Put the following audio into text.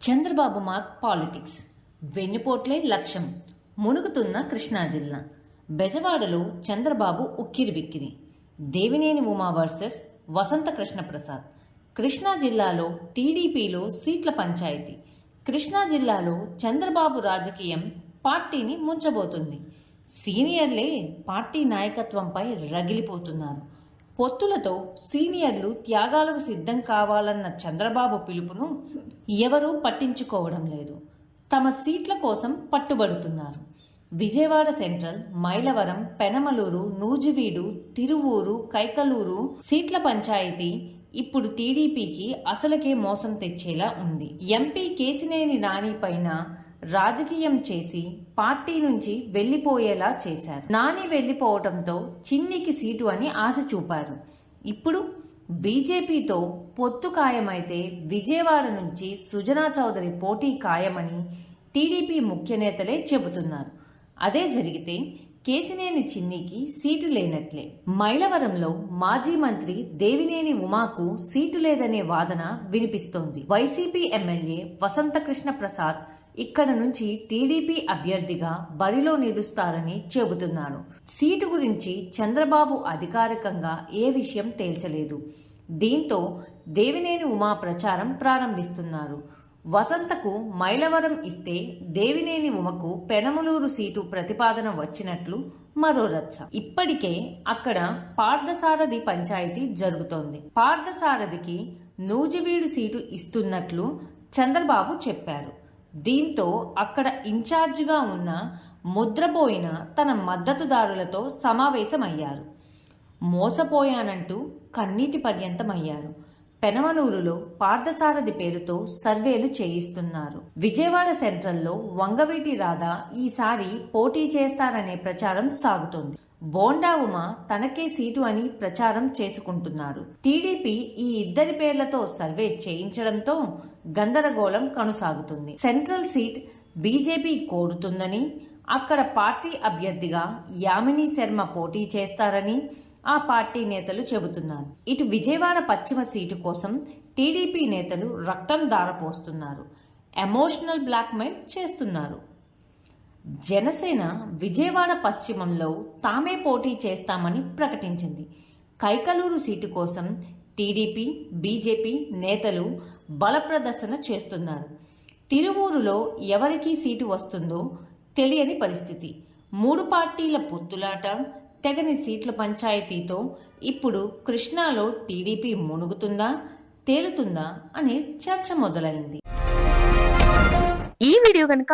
Chandrababu mark politics. వెన్నుపోట్లే లక్ష్యం. మునుగుతున్న కృష్ణా జిల్లా. బెజవాడలో చంద్రబాబు ఉక్కిరిబిక్కిరి దేవినేని ఉమా వర్సెస్ వసంత కృష్ణప్రసాద్ కృష్ణా జిల్లాలో టీడీపీలో సీట్ల పంచాయతీ. కృష్ణా జిల్లాలో చంద్రబాబు రాజకీయం పార్టీని ముంచబోతుంది. సీనియర్లే పార్టీ నాయకత్వంపై రగిలిపోతున్నారు. పొత్తులతో సీనియర్లు త్యాగాలకు సిద్ధం కావాలన్న చంద్రబాబు పిలుపును ఎవరూ పట్టించుకోవడం లేదు. తమ సీట్ల కోసం పట్టుబడుతున్నారు. విజయవాడ సెంట్రల్ మైలవరం పెనమలూరు నూజివీడు తిరువూరు కైకలూరు సీట్ల పంచాయతీ ఇప్పుడు టీడీపీకి అసలుకే మోసం తెచ్చేలా ఉంది. ఎంపీ కేసినేని నాని పైన రాజకీయం చేసి పార్టీ నుంచి వెళ్ళిపోయేలా చేశారు. నాని వెళ్ళిపోవడంతో చిన్నికి సీటు అని ఆశ చూపారు. ఇప్పుడు బీజేపీతో పొత్తు ఖాయమైతే విజయవాడ నుంచి సుజనా చౌదరి పోటీ ఖాయమని టీడీపీ ముఖ్య నేతలే చెబుతున్నారు. అదే జరిగితే కేచినేని చిన్నికి సీటు లేనట్లే. మైలవరంలో మాజీ మంత్రి దేవినేని ఉమాకు సీటు లేదనే వాదన వినిపిస్తోంది. వైసీపీ ఎమ్మెల్యే వసంతకృష్ణ ప్రసాద్ ఇక్కడ నుంచి టీడీపీ అభ్యర్థిగా బరిలో నిలుస్తారని చెబుతున్నారు సీటు గురించి చంద్రబాబు అధికారికంగా ఏ విషయం తేల్చలేదు. దీంతో దేవినేని ఉమా ప్రచారం ప్రారంభిస్తున్నారు. వసంతకు మైలవరం ఇస్తే దేవినేని ఉమకు పెనమలూరు సీటు ప్రతిపాదన వచ్చినట్లు మరో రచ్చ. ఇప్పటికే అక్కడ పార్థసారథి పంచాయతీ జరుగుతోంది. పార్థసారథికి నూజివీడు సీటు ఇస్తున్నట్లు చంద్రబాబు చెప్పారు. దీంతో అక్కడ ఇన్ఛార్జిగా ఉన్న ముద్రపోయిన తన మద్దతుదారులతో సమావేశమయ్యారు. మోసపోయానంటూ కన్నీటి పర్యంతమయ్యారు. పెనమలూరులో పార్థసారథి పేరుతో సర్వేలు చేయిస్తున్నారు. విజయవాడ సెంట్రల్లో వంగవీటి రాధా ఈసారి పోటీ చేస్తారనే ప్రచారం సాగుతోంది. బోండా ఉమ తనకే సీటు అని ప్రచారం చేసుకుంటున్నారు. టీడీపీ ఈ ఇద్దరి పేర్లతో సర్వే చేయించడంతో గందరగోళం కొనసాగుతుంది. సెంట్రల్ సీట్ బీజేపీ కోరుతుందని అక్కడ పార్టీ అభ్యర్థిగా యామిని శర్మ పోటీ చేస్తారని ఆ పార్టీ నేతలు చెబుతున్నారు. ఇటు విజయవాడ పశ్చిమ సీటు కోసం టీడీపీ నేతలు రక్తం దారపోస్తున్నారు ఎమోషనల్ బ్లాక్మెయిల్ చేస్తున్నారు. జనసేన విజయవాడ పశ్చిమంలో తామే పోటీ చేస్తామని ప్రకటించింది. కైకలూరు సీటు కోసం టీడీపీ బీజేపీ నేతలు బల ప్రదర్శన చేస్తున్నారు. తిరువూరులో ఎవరికి సీటు వస్తుందో తెలియని పరిస్థితి. మూడు పార్టీల పొత్తులాట తెగని సీట్ల పంచాయతీతో ఇప్పుడు కృష్ణాలో టీడీపీ మునుగుతుందా తేలుతుందా అనే చర్చ మొదలైంది. ఈ వీడియో కనుక